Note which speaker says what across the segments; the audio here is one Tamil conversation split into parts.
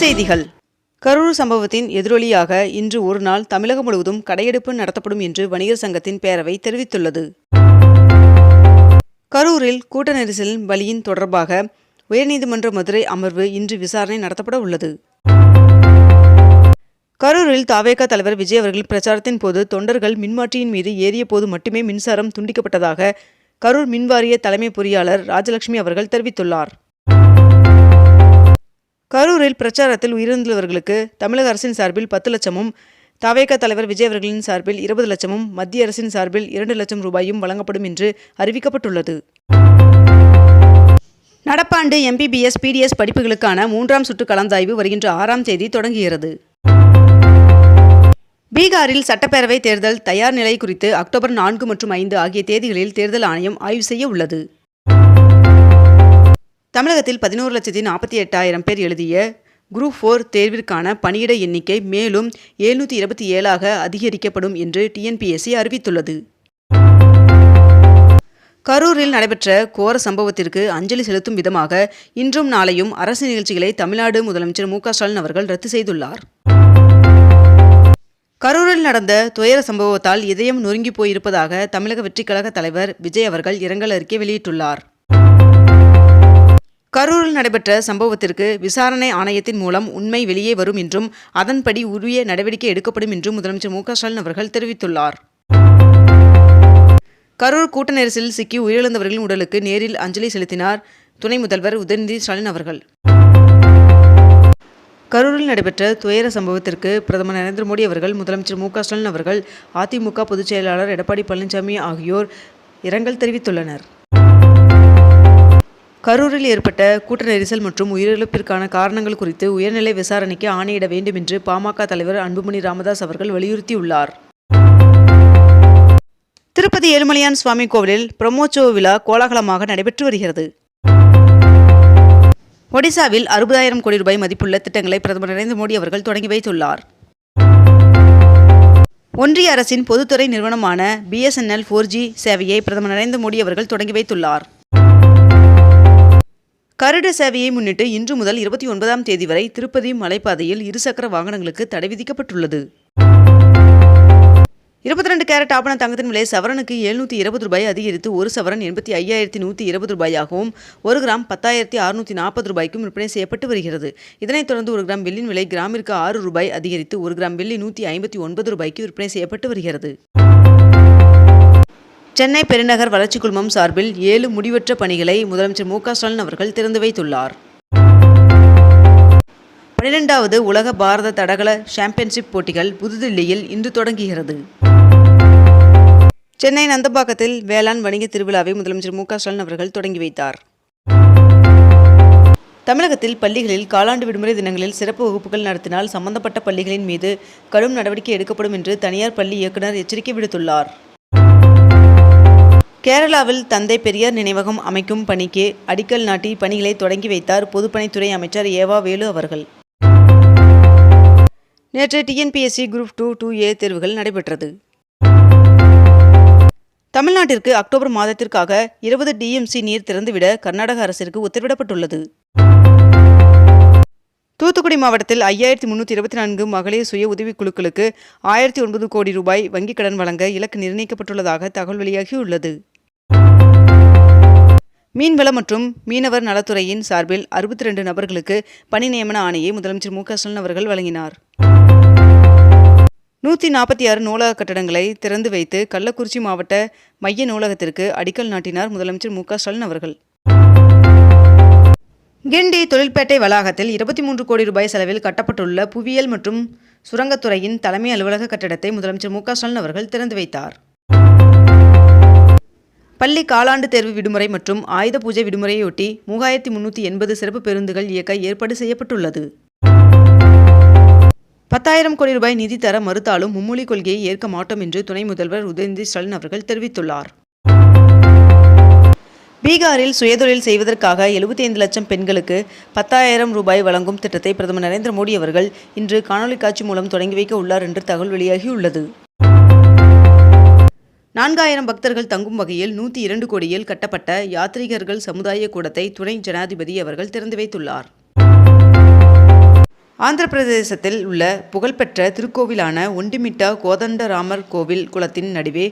Speaker 1: செய்திகள். கரூர் சம்பவத்தின் எதிரொலியாக இன்று ஒரு நாள் தமிழகம் முழுவதும் கடையெடுப்பு நடத்தப்படும் என்று வணிகர் சங்கத்தின் பேரவை தெரிவித்துள்ளது. கரூரில் கூட்ட நெரிசலின் பலியின் தொடர்பாக உயர்நீதிமன்ற மதுரை அமர்வு இன்று விசாரணை நடத்தப்பட உள்ளது. கரூரில் தாவேக தலைவர் விஜய் அவர்கள் பிரச்சாரத்தின் போது தொண்டர்கள் மின்மாற்றியின் மீது ஏறிய போது மட்டுமே மின்சாரம் துண்டிக்கப்பட்டதாக கரூர் மின்வாரிய தலைமை பொறியாளர் ராஜலட்சுமி அவர்கள் தெரிவித்துள்ளார். கரூரில் பிரச்சாரத்தில் உயிரிழந்தவர்களுக்கு தமிழக அரசின் சார்பில் பத்து லட்சமும் தவேக தலைவர் விஜய் அவர்களின் சார்பில் இருபது லட்சமும் மத்திய அரசின் சார்பில் இரண்டு லட்சம் ரூபாயும் வழங்கப்படும் என்று அறிவிக்கப்பட்டுள்ளது. நடப்பாண்டு எம்பிபிஎஸ் பிடிஎஸ் படிப்புகளுக்கான மூன்றாம் சுற்று கலந்தாய்வு வருகின்ற ஆறாம் தேதி தொடங்குகிறது. பீகாரில் சட்டப்பேரவை தேர்தல் தயார் நிலை குறித்து அக்டோபர் நான்கு மற்றும் ஐந்து ஆகிய தேதிகளில் தேர்தல் ஆணையம் ஆய்வு செய்ய உள்ளது. தமிழகத்தில் பதினோரு லட்சத்தி நாற்பத்தி எட்டாயிரம் பேர் எழுதிய குரூப் ஃபோர் தேர்விற்கான பணியிட எண்ணிக்கை மேலும் எழுநூற்றி இருபத்தி ஏழாக அதிகரிக்கப்படும் என்று டிஎன்பிஎஸ்சி அறிவித்துள்ளது. கரூரில் நடைபெற்ற கோர சம்பவத்திற்கு அஞ்சலி செலுத்தும் விதமாக இன்றும் நாளையும் அரசு நிகழ்ச்சிகளை தமிழ்நாடு முதலமைச்சர் மு ஸ்டாலின் அவர்கள் ரத்து செய்துள்ளார். கரூரில் நடந்த துயர சம்பவத்தால் இதயம் நொறுங்கி போயிருப்பதாக தமிழக வெற்றிக்கழக தலைவர் விஜய் அவர்கள் இரங்கல் அறிக்கை வெளியிட்டுள்ளார். கரூரில் நடைபெற்ற சம்பவத்திற்கு விசாரணை ஆணையத்தின் மூலம் உண்மை வெளியே வரும் என்றும் அதன்படி உரிய நடவடிக்கை எடுக்கப்படும் என்றும் முதலமைச்சர் மு ஸ்டாலின் அவர்கள் தெரிவித்துள்ளார். கரூர் கூட்ட நெரிசலில் சிக்கி உயிரிழந்தவர்களின் உடலுக்கு நேரில் அஞ்சலி செலுத்தினார் துணை முதல்வர் உதயநிதி ஸ்டாலின் அவர்கள். கரூரில் நடைபெற்ற துயர சம்பவத்திற்கு பிரதமர் நரேந்திர மோடி அவர்கள் முதலமைச்சர் மு ஸ்டாலின் அவர்கள் அதிமுக பொதுச் செயலாளர் எடப்பாடி பழனிசாமி ஆகியோர் இரங்கல் தெரிவித்துள்ளனர். கரூரில் ஏற்பட்ட கூட்ட நெரிசல் மற்றும் உயிரிழப்பிற்கான காரணங்கள் குறித்து உயர்நிலை விசாரணைக்கு ஆணையிட வேண்டும் என்று பாமக தலைவர் அன்புமணி ராமதாஸ் அவர்கள் வலியுறுத்தியுள்ளார். திருப்பதி ஏழுமலையான் சுவாமி கோவிலில் பிரம்மோற்சவ விழா கோலாகலமாக நடைபெற்று வருகிறது. ஒடிசாவில் அறுபதாயிரம் கோடி ரூபாய் மதிப்புள்ள திட்டங்களை பிரதமர் நரேந்திர மோடி அவர்கள் தொடங்கி வைத்துள்ளார். ஒன்றிய அரசின் பொதுத்துறை நிறுவனமான பிஎஸ்என்எல் ஃபோர் ஜி சேவையை பிரதமர் நரேந்திர மோடி அவர்கள் தொடங்கி வைத்துள்ளார். கருட சேவையை முன்னிட்டு இன்று முதல் இருபத்தி ஒன்பதாம் தேதி வரை திருப்பதி மலைப்பாதையில் இருசக்கர வாகனங்களுக்கு தடை விதிக்கப்பட்டுள்ளது. இருபத்தி ரெண்டு கேரட் ஆபண தங்கத்தின் விலை சவரனுக்கு எழுநூற்றி இருபது ரூபாய் அதிகரித்து ஒரு சவரன் எண்பத்தி ஐயாயிரத்தி நூற்றி இருபது ரூபாயாகவும் ஒரு கிராம் பத்தாயிரத்தி அறுநூற்றி நாற்பது ரூபாய்க்கும் விற்பனை செய்யப்பட்டு வருகிறது. இதனைத் தொடர்ந்து ஒரு கிராம் வெள்ளியின் விலை கிராமிற்கு ஆறு ரூபாய் அதிகரித்து ஒரு கிராம் வெள்ளி நூற்றி ஐம்பத்தி ஒன்பது ரூபாய்க்கு விற்பனை செய்யப்பட்டு வருகிறது. சென்னை பெருநகர் வளர்ச்சி குழுமம் சார்பில் ஏழு முடிவற்ற பணிகளை முதலமைச்சர் மு ஸ்டாலின் அவர்கள் திறந்து வைத்துள்ளார். பனிரெண்டாவது உலக பாரத தடகள சாம்பியன்ஷிப் போட்டிகள் புதுதில்லியில் இன்று தொடங்குகிறது. சென்னை நந்தம்பாக்கத்தில் வேளாண் வணிக திருவிழாவை முதலமைச்சர் மு ஸ்டாலின் அவர்கள் தொடங்கி வைத்தார். தமிழகத்தில் பள்ளிகளில் காலாண்டு விடுமுறை தினங்களில் சிறப்பு வகுப்புகள் நடத்தினால் சம்பந்தப்பட்ட பள்ளிகளின் மீது கடும் நடவடிக்கை எடுக்கப்படும் என்று தனியார் பள்ளி இயக்குநர் எச்சரிக்கை விடுத்துள்ளார். கேரளாவில் தந்தை பெரியார் நினைவகம் அமைக்கும் பணிக்கு அடிக்கல் நாட்டி பணிகளை தொடங்கி வைத்தார் பொதுப்பணித்துறை அமைச்சர் ஏவா வேலு அவர்கள். நேற்று TNPSC group two two A தேர்வுகள் நடைபெற்றது. தமிழ்நாட்டிற்கு அக்டோபர் மாதத்திற்காக இருபது டிஎம்சி நீர் திறந்துவிட கர்நாடக அரசிற்கு உத்தரவிடப்பட்டுள்ளது. தூத்துக்குடி மாவட்டத்தில் ஐயாயிரத்தி முன்னூற்றி இருபத்தி நான்கு மகளிர் சுய உதவிக்குழுக்களுக்கு ஆயிரத்தி ஒன்பது கோடி ரூபாய் வங்கிக் கடன் வழங்க இலக்கு நிர்ணயிக்கப்பட்டுள்ளதாக தகவல் வெளியாகியுள்ளது. மீன்வளம் மற்றும் மீனவர் நலத்துறையின் சார்பில் அறுபத்தி ரெண்டு நபர்களுக்கு பணி நியமன ஆணையை முதலமைச்சர் மு க ஸ்டாலின் அவர்கள் வழங்கினார். நூற்றி நாற்பத்தி ஆறு நூலக கட்டடங்களை திறந்து வைத்து கள்ளக்குறிச்சி மாவட்ட மைய நூலகத்திற்கு அடிக்கல் நாட்டினார் முதலமைச்சர் மு க ஸ்டாலின் அவர்கள். கிண்டி தொழில்பேட்டை வளாகத்தில் இருபத்தி மூன்று கோடி ரூபாய் செலவில் கட்டப்பட்டுள்ள புவியியல் மற்றும் சுரங்கத்துறையின் தலைமை அலுவலக கட்டடத்தை முதலமைச்சர் மு க ஸ்டாலின் அவர்கள் திறந்து வைத்தார். பள்ளி காலாண்டு தேர்வு விடுமுறை மற்றும் ஆயுத பூஜை விடுமுறையொட்டி மூவாயிரத்தி முன்னூற்றி எண்பது சிறப்பு பேருந்துகள் இயக்க ஏற்பாடு செய்யப்பட்டுள்ளது. பத்தாயிரம் கோடி ரூபாய் நிதி தர மறுத்தாலும் மும்மொழி கொள்கையை ஏற்க மாட்டோம் என்று துணை முதல்வர் உதயநிதி ஸ்டாலின் அவர்கள் தெரிவித்துள்ளார். பீகாரில் சுயதொழில் செய்வதற்காக 75 லட்சம் பெண்களுக்கு பத்தாயிரம் ரூபாய் வழங்கும் திட்டத்தை பிரதமர் நரேந்திர மோடி அவர்கள் இன்று காணொலி காட்சி மூலம் தொடங்கி வைக்க உள்ளார் என்று தகவல் வெளியாகியுள்ளது. நான்காயிரம் பக்தர்கள் தங்கும் வகையில் நூற்றி இரண்டு கோடியில் கட்டப்பட்ட யாத்ரீகர்கள் சமுதாய கூடத்தை துணை ஜனாதிபதி அவர்கள் திறந்து வைத்துள்ளார். ஆந்திர பிரதேசத்தில் உள்ள புகழ்பெற்ற திருக்கோவிலான ஒண்டிமிட்டா கோதண்டராமர் கோவில் குளத்தின் நடுவே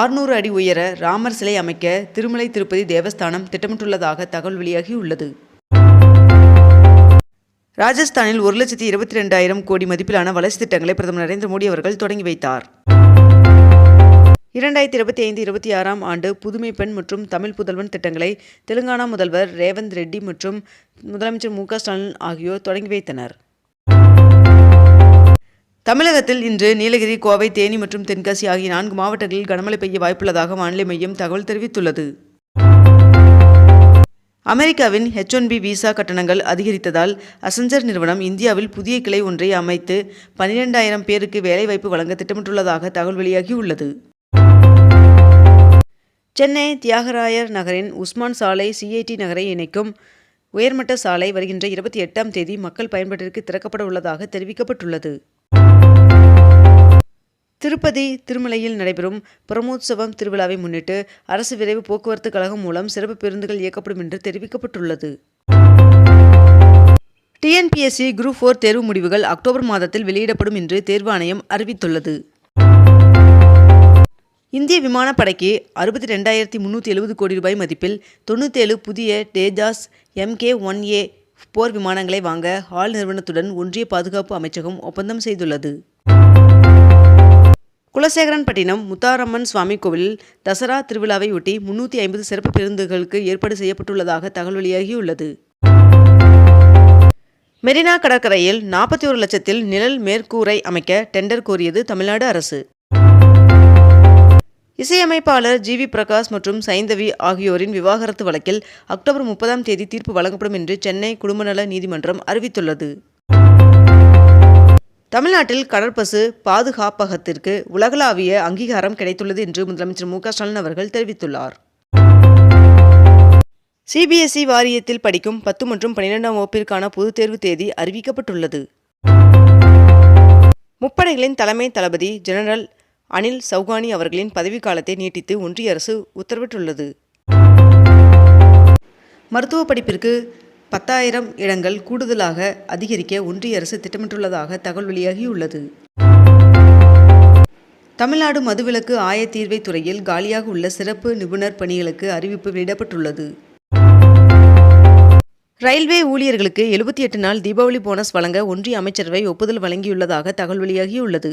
Speaker 1: ஆறுநூறு அடி உயர ராமர் சிலை அமைக்க திருமலை திருப்பதி தேவஸ்தானம் திட்டமிட்டுள்ளதாக தகவல் வெளியாகியுள்ளது ராஜஸ்தானில் ஒரு லட்சத்தி இருபத்தி ரெண்டாயிரம் கோடி மதிப்பிலான வளர்ச்சி திட்டங்களை பிரதமர் நரேந்திர மோடி அவர்கள் தொடங்கி வைத்தார். இரண்டாயிரத்தி இருபத்தி ஐந்து இருபத்தி ஆறாம் ஆண்டு புதுமை பெண் மற்றும் தமிழ் புதல்வன் திட்டங்களை தெலுங்கானா முதல்வர் ரேவந்த் ரெட்டி மற்றும் முதலமைச்சர் மு க ஸ்டாலின் ஆகியோர் தொடங்கி வைத்தனர். தமிழகத்தில் இன்று நீலகிரி கோவை தேனி மற்றும் தென்காசி ஆகிய நான்கு மாவட்டங்களில் கனமழை பெய்ய வாய்ப்புள்ளதாக வானிலை மையம் தகவல் தெரிவித்துள்ளது. அமெரிக்காவின் ஹெச் ஒன் பி விசா கட்டணங்கள் அதிகரித்ததால் அசஞ்சர் நிறுவனம் இந்தியாவில் புதிய கிளை ஒன்றை அமைத்து பனிரெண்டாயிரம் பேருக்கு வேலைவாய்ப்பு வழங்க திட்டமிட்டுள்ளதாக தகவல் வெளியாகியுள்ளது. சென்னை தியாகராயர் நகரின் உஸ்மான் சாலை சிஐடி நகரை இணைக்கும் உயர்மட்ட சாலை வருகின்ற இருபத்தி எட்டாம் தேதி மக்கள் பயன்பாட்டிற்கு திறக்கப்பட உள்ளதாக தெரிவிக்கப்பட்டுள்ளது. திருப்பதி திருமலையில் நடைபெறும் பிரமோத்சவம் திருவிழாவை முன்னிட்டு அரசு விரைவு போக்குவரத்து கழகம் மூலம் சிறப்பு பேருந்துகள் இயக்கப்படும் என்று தெரிவிக்கப்பட்டுள்ளது. டிஎன்பிஎஸ்சி குரூப் ஃபோர் தேர்வு முடிவுகள் அக்டோபர் மாதத்தில் வெளியிடப்படும் என்று தேர்வு ஆணையம் அறிவித்துள்ளது. இந்திய விமானப்படைக்கு அறுபத்தி ரெண்டாயிரத்தி முந்நூற்றி எழுபது கோடி ரூபாய் மதிப்பில் தொண்ணூற்றேழு புதிய தேஜாஸ் எம்கே ஒன் ஏ போர் விமானங்களை வாங்க ஹால் நிறுவனத்துடன் ஒன்றிய பாதுகாப்பு அமைச்சகம் ஒப்பந்தம் செய்துள்ளது. குலசேகரன்பட்டினம் முத்தாரம்மன் சுவாமி கோவிலில் தசரா திருவிழாவையொட்டி முன்னூற்றி ஐம்பது சிறப்பு பேருந்துகளுக்கு ஏற்பாடு செய்யப்பட்டுள்ளதாக தகவல் வெளியாகியுள்ளது. மெரினா கடற்கரையில் நாற்பத்தி ஒரு லட்சத்தில் நிழல் மேற்கூரை அமைக்க டெண்டர் கோரியது தமிழ்நாடு அரசு. இசையமைப்பாளர் ஜி வி பிரகாஷ் மற்றும் சைந்தவி ஆகியோரின் விவாகரத்து வழக்கில் அக்டோபர் முப்பதாம் தேதி தீர்ப்பு வழங்கப்படும் என்று சென்னை குடும்பநல நீதிமன்றம் அறிவித்துள்ளது. தமிழ்நாட்டில் கடற்பசு பாதுகாப்பகத்திற்கு உலகளாவிய அங்கீகாரம் கிடைத்துள்ளது என்று முதலமைச்சர் மு ஸ்டாலின் அவர்கள் தெரிவித்துள்ளார். சிபிஎஸ்இ வாரியத்தில் படிக்கும் பத்து மற்றும் பன்னிரெண்டாம் வகுப்பிற்கான பொதுத் தேர்வு தேதி அறிவிக்கப்பட்டுள்ளது. முப்படைகளின் தலைமை தளபதி ஜெனரல் அனில் சௌகானி அவர்களின் பதவிக்காலத்தை நீட்டித்து ஒன்றிய அரசு உத்தரவிட்டுள்ளது. மருத்துவ படிப்பிற்கு பத்தாயிரம் இடங்கள் கூடுதலாக அதிகரிக்க ஒன்றிய அரசு திட்டமிட்டுள்ளதாக தகவல் வெளியாகியுள்ளது. தமிழ்நாடு மதுவிலக்கு ஆயத்தீர்வை துறையில் காலியாக உள்ள சிறப்பு நிபுணர் பணிகளுக்கு அறிவிப்பு வெளியிடப்பட்டுள்ளது. ரயில்வே ஊழியர்களுக்கு எழுபத்தி எட்டு நாள் தீபாவளி போனஸ் வழங்க ஒன்றிய அமைச்சரவை ஒப்புதல் வழங்கியுள்ளதாக தகவல் வெளியாகியுள்ளது.